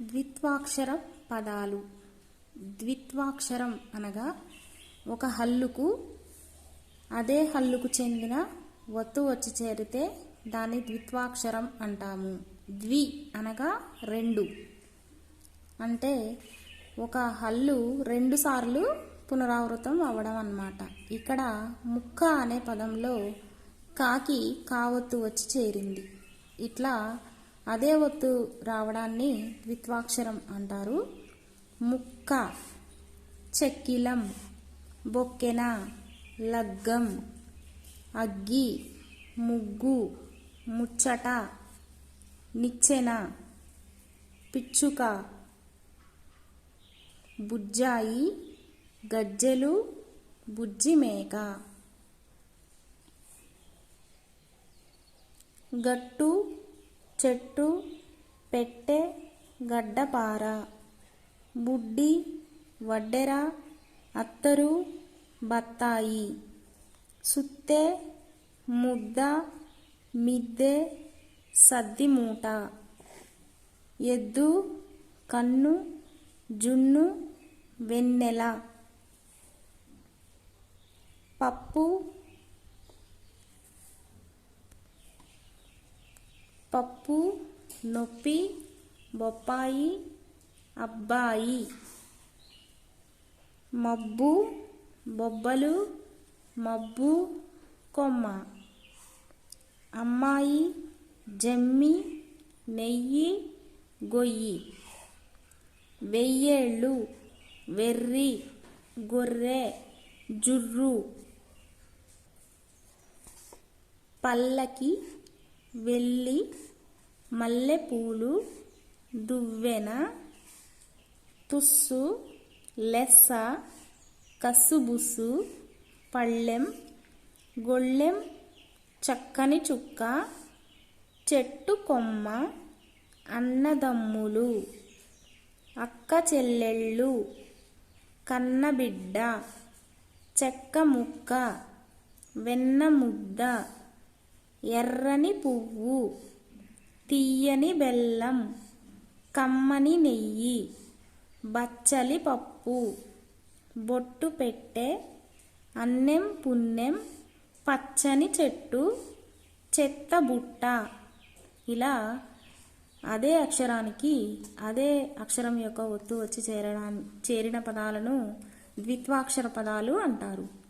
ద్విత్వాక్షర పదాలు. ద్విత్వాక్షరం అనగా ఒక హల్లుకు అదే హల్లుకు చెందిన వత్తు వచ్చి చేరితే దాన్ని ద్విత్వాక్షరం అంటాము. ద్వి అనగా రెండు. అంటే ఒక హల్లు రెండు సార్లు పునరావృతం అవ్వడం అన్నమాట. ఇక్కడ ముక్క అనే పదంలో కాకి కావత్తు వచ్చి చేరింది. ఇట్లా అదే ఒత్తు రావడాన్ని ద్విత్వాక్షరం అంటారు. ముక్క చెక్కిలం బొక్కెన లగ్గం అగ్గి ముగ్గు ముచ్చట నిచ్చెన పిచ్చుక బుజ్జాయి గజ్జెలు బుజ్జి మేక గట్టు చెట్టు పెట్టె గడ్డపార బుడ్డి వడ్డెర అత్తరు బత్తాయి సుత్తె ముద్ద మిద్దె సద్ది మూట ఎద్దు కన్ను జున్ను వెన్నెల పప్పు పప్పు నొప్పి బొప్పాయి అబ్బాయి. మబ్బు బొబ్బలు మబ్బు కొమ్మ. అమ్మాయి జమ్మి నెయ్యి గొయ్యి. వెయ్యేళ్ళు వెర్రి గొర్రె జుర్రు. పల్లకి వెళ్ళి మల్లెపూలు దువ్వెన తుస్సు లెస్స కస్సుబుస్సు పళ్ళెం గొళ్ళెం చక్కని చుక్క చెట్టు కొమ్మ అన్నదమ్ములు అక్క చెల్లెళ్ళు కన్నబిడ్డ చెక్క ముక్క వెన్న ముద్ద ఎర్రని పువ్వు. తీయని బెల్లం కమ్మని నెయ్యి బచ్చలి పప్పు బొట్టు పెట్టె అన్నెం పున్నెం పచ్చని చెట్టు చెత్త బుట్ట. ఇలా అదే అక్షరానికి అదే అక్షరం యొక్క ఒత్తు వచ్చి చేరడా చేరిన పదాలను ద్విత్వాక్షర పదాలు అంటారు.